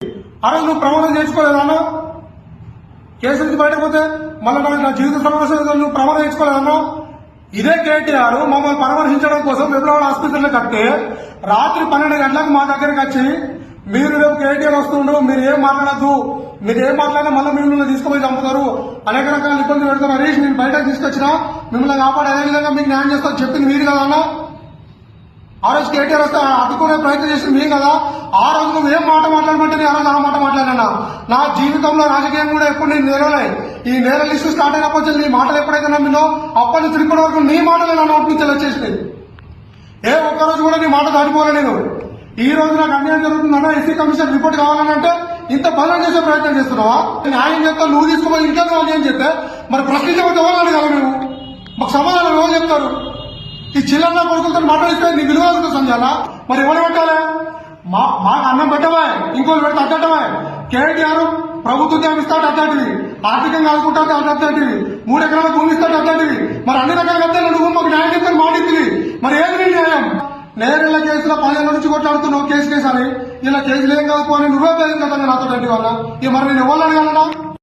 ఆ రోజు నువ్వు ప్రమాణం చేసుకోలేదన్నా కేసు నుంచి బయటకు పోతే మళ్ళీ నాకు నా జీవిత సమస్య నువ్వు ప్రమాణం చేసుకోలేదన్నా ఇదే కేటీఆర్ మమ్మల్ని పరామర్శించడం కోసం ఫిబ్రవరి ఆసుపత్రిలో కడితే రాత్రి పన్నెండు గంటలకు మా దగ్గరికి వచ్చి మీరు రేపు కేటీఆర్ వస్తుండు మీరు ఏం మాట్లాడద్దు మీరు ఏం మాట్లాడినా మళ్ళీ మిమ్మల్ని తీసుకుపోయి చంపుతారు. అనేక రకాల ఇబ్బందులు పెడతారు. హరీష్ నేను బయటకు తీసుకొచ్చినా మిమ్మల్ని కాపాడు అదే విధంగా మీకు న్యాయం చేస్తారు చెప్పింది మీరు కదా అన్న? ఆ రోజు కేటీఆర్ వస్తే అడ్డుకునే ప్రయత్నం చేసింది మీరు కదా. ఆ రోజు నువ్వు ఏం మాట మాట్లాడమంటే నేను ఆ మాట మాట్లాడినా? నా జీవితంలో రాజకీయం కూడా ఎప్పుడు నేను నేరలే. ఈ నేర లిస్టు స్టార్ట్ అయినప్పటి నీ మాటలు ఎప్పుడైతే నమ్మినో అప్పటి నుంచి ఇప్పటి వరకు నీ మాటలు నా నోటి నుంచి వచ్చేసినాయి. ఏ ఒక్క రోజు కూడా నీ మాట దాటిపోలే నేను. ఈ రోజు నాకు అన్యాయం జరుగుతుందన్నా ఎస్సీ కమిషన్ రిపోర్ట్ కావాలనంటే ఇంత బలం చేసే ప్రయత్నం చేస్తున్నావా? న్యాయం చేస్తా నువ్వు తీసుకోవాలి ఇంకా నువ్వు అన్యాయం చెప్తే మరి ప్రశ్నించకపోతే ఎవరు అడగాలి మేము మాకు సమాధానం ఎవరు చెప్తారు? ఈ చిల్లన్న కొడుకులతో మాట్లాడిస్తే నీ విలువ అవుతుంది సంజానా మరి ఎవరు పెట్టాలి? మా మాకు అన్నం పెట్టవా ఇంకోటి పెడితే అద్దటవా కేటీఆర్ ప్రభుత్వ ఉద్యోగం ఇస్తాడు అద్దటివి ఆర్థికంగా ఆదుకుంటాడు అద్దటివి మూడు ఎకరాల భూమి ఇస్తాడు అద్దటివి మరి అన్ని రకాల అద్దలు నువ్వు మాకు న్యాయం చేస్తాను మాటింది మరి ఏది నీ న్యాయం? నేరేళ్ళ కేసులో పదిహేను నుంచి కొట్లాడుతున్నావు కేసు కేసు అని ఇలా కేసులు ఏం కాదు అని నువ్వే పేరు కదా నాతో వల్ల ఇక మరి నేను ఎవరు అడగాలన్నా?